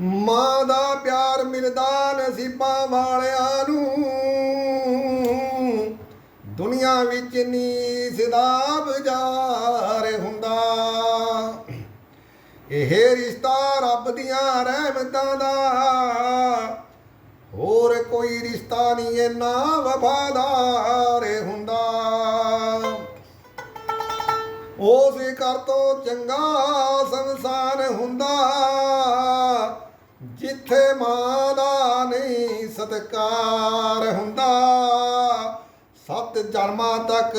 ਮਾਂ ਦਾ ਪਿਆਰ ਮਿਲਦਾ ਨਸੀਬਾਂ ਵਾਲਿਆਂ ਨੂੰ। ਦੁਨੀਆ ਵਿੱਚ ਨੀ ਸਿਦਾ ਬਜ਼ਾਰ ਹੁੰਦਾ। ਇਹ ਰਿਸ਼ਤਾ ਰੱਬ ਦੀਆਂ ਰਹਿਮਤਾਂ ਦਾ। ਹੋਰ ਕੋਈ ਰਿਸ਼ਤਾ ਨਹੀਂ, ਇੰਨਾ ਵਫਾਦਾਰ ਹੁੰਦਾ। ਉਸ ਘਰ ਤੋਂ ਚੰਗਾ ਸੰਸਾਰ ਹੁੰਦਾ। ਜਿੱਥੇ ਮਾਂ ਦਾ ਨਹੀਂ ਸਤਕਾਰ ਹੁੰਦਾ, ਸੱਤ ਜਨਮਾਂ ਤੱਕ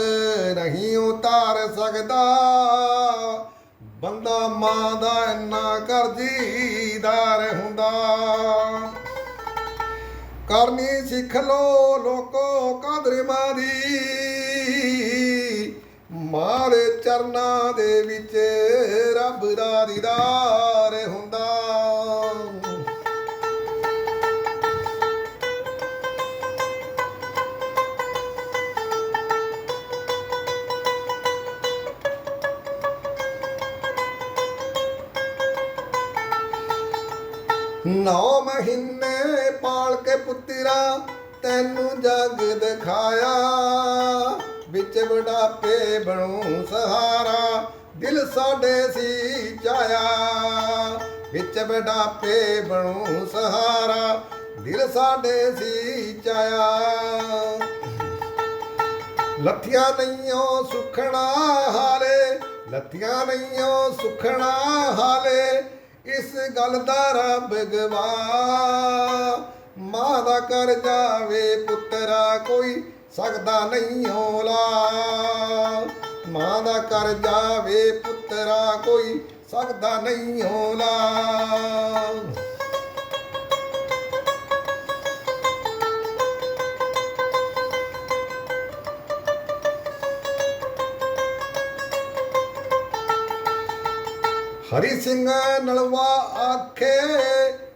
ਨਹੀਂ ਉਤਾਰ ਸਕਦਾ। ਬੰਦਾ ਮਾਂ ਦਾ ਇੰਨਾ ਕਰਜ਼ੀਦਾਰ ਹੁੰਦਾ। ਕਰਨੀ ਸਿੱਖ ਲੋ ਲੋਕੋ ਕਦਰ ਮਾਂ ਦੀ ਮਾਰੇ ਚਰਨਾਂ ਦੇ ਵਿੱਚ ਰੱਬ ਦਾ ਦੀਦਾਰ। ਨੌ ਮਹੀਨੇ ਪਾਲ ਕੇ ਪੁੱਤਰਾ, ਤੈਨੂੰ ਜਗ ਦਿਖਾਇਆ। ਵਿੱਚ ਵਡਾਪੇ ਬਣੂ ਸਹਾਰਾ, ਦਿਲ ਸਾਡੇ ਸੀ ਚਾਇਆ। ਵਿੱਚ ਵਡਾਪੇ ਬਣੂ ਸਹਾਰਾ, ਦਿਲ ਸਾਡੇ ਸੀ ਚਾਇਆ। ਲੱਥੀਆਂ ਨਈਓ ਸੁਖਣਾ ਹਾਲੇ, ਲੱਥੀਆਂ ਨਈਓ ਸੁਖਣਾ ਹਾਲੇ। ਇਸ ਗੱਲ ਦਾ ਰੱਬ ਗਵਾ। ਮਾਂ ਦਾ ਕਰ ਜਾਵੇ ਪੁੱਤਰਾ ਕੋਈ ਸਕਦਾ ਨਹੀਂ ਹੋਲਾ ਮਾਂ ਦਾ ਕਰ ਜਾਵੇ ਪੁੱਤਰਾ ਕੋਈ ਸਕਦਾ ਨਹੀਂ ਹੋਲਾ ਹਰੀ ਸਿੰਘ ਨਲਵਾ ਆਖੇ,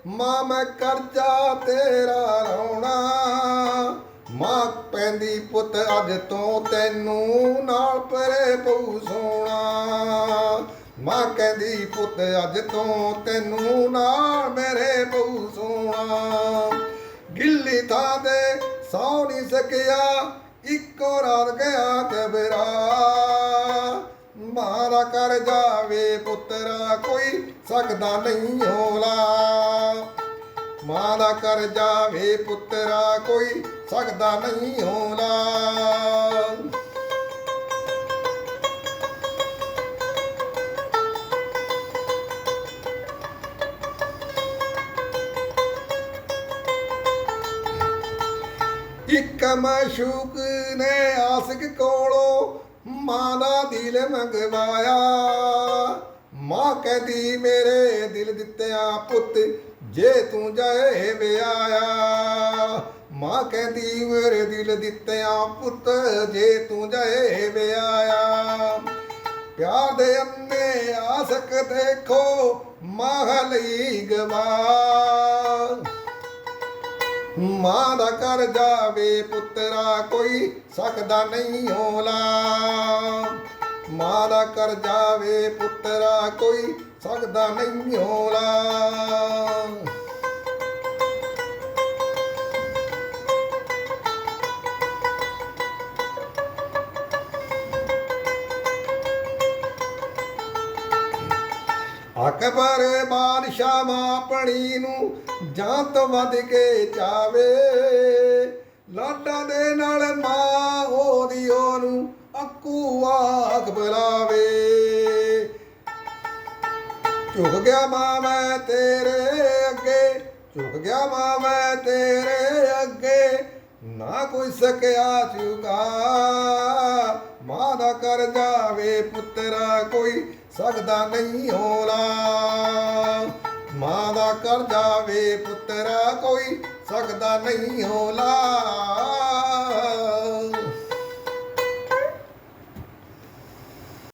ਮਾਂ ਮੈਂ ਕਰਜ਼ਾ ਤੇਰਾ ਰੌਣਾ ਮਾਂ ਪੈਂਦੀ ਪੁੱਤ ਅੱਜ ਤੋਂ ਤੈਨੂੰ ਨਾਲ ਪਰੇ ਪਊ ਸੋਣਾ। ਮਾਂ ਕਹਿੰਦੀ ਪੁੱਤ ਅੱਜ ਤੋਂ ਤੈਨੂੰ ਨਾਲ ਮੇਰੇ ਪਊ ਸੋਣਾ। ਗਿੱਲੀ ਥਾਂ ਦੇ ਸੌ ਨਹੀਂ ਸਕਿਆ ਇੱਕੋ ਰਾਤ ਗਿਆ ਕਬਰਾ। ਮਾਰਾ ਕਰ ਜਾਵੇ ਪੁੱਤਰਾ ਕੋਈ ਸਕਦਾ ਨਹੀਂ ਹੋਲਾ। ਮਾਂ ਦਾ ਕਰ ਜਾਵੇ ਪੁੱਤਰਾ, ਕੋਈ ਸਕਦਾ ਨਹੀਂ ਹੋਲਾ। ਇੱਕ ਮਸ਼ੂਕ ਨੇ ਆਸਿਕ ਕੋਲੋਂ ਮਾਂ ਦਾ ਦਿਲ ਮੰਗਵਾਇਆ। ਮਾਂ ਕਹਿੰਦੀ, ਮੇਰੇ ਦਿਲ ਦਿੱਤਿਆ ਪੁੱਤ, ਜੇ ਤੂੰ ਜਾਏ ਵਿਆਇਆ ਮਾਂ ਕਹਿੰਦੀ, ਮੇਰੇ ਦਿਲ ਦਿੱਤਿਆ ਪੁੱਤ, ਜੇ ਤੂੰ ਜਾਏ ਵਿਆਇਆ ਪਿਆਰ ਦੇ ਅੰਨੇ ਆਸਕ ਦੇਖੋ, ਮਾਂ ਲਈ ਗਵਾ ਮਾਂ ਦਾ ਕਰ ਜਾਵੇ, ਪੁੱਤਰਾ ਕੋਈ ਸਕਦਾ ਨਹੀਂ ਹੋਲਾ। ਮਾਂ ਕਰ ਜਾਵੇ ਪੁੱਤਰਾ, ਕੋਈ ਸਕਦਾ ਨਹੀਂ ਹੋਲਾ ਅਕਬਰ ਬਾਦਸ਼ਾਹ ਮਾਂ ਨੂੰ ਜਾਂ ਤੋਂ ਵੱਧ ਕੇ ਚਾਵੇ। ਲਾਡਾ ਦੇ ਨਾਲ ਮਾਂ ਉਹਦੀ ਉਹਨੂੰ ਅਕੂਆ ਗਿਆ ਮਾਂ ਮੈਂ ਤੇਰੇ ਅੱਗੇ, ਝੁਕ ਗਿਆ ਮਾਂ ਮੈਂ ਤੇਰੇ ਅੱਗੇ। ਨਾ ਕੋਈ ਸਕਿਆ ਚੁਗਾ ਮਾਂ ਦਾ ਕਰ ਜਾਵੇ ਪੁੱਤਰਾ ਕੋਈ, ਸਕਦਾ ਨਹੀਂ ਹੋਲਾ ਮਾਂ ਦਾ ਕਰ ਜਾਵੇ ਪੁੱਤਰਾ ਕੋਈ, ਸਕਦਾ ਨਹੀਂ ਹੋਲਾ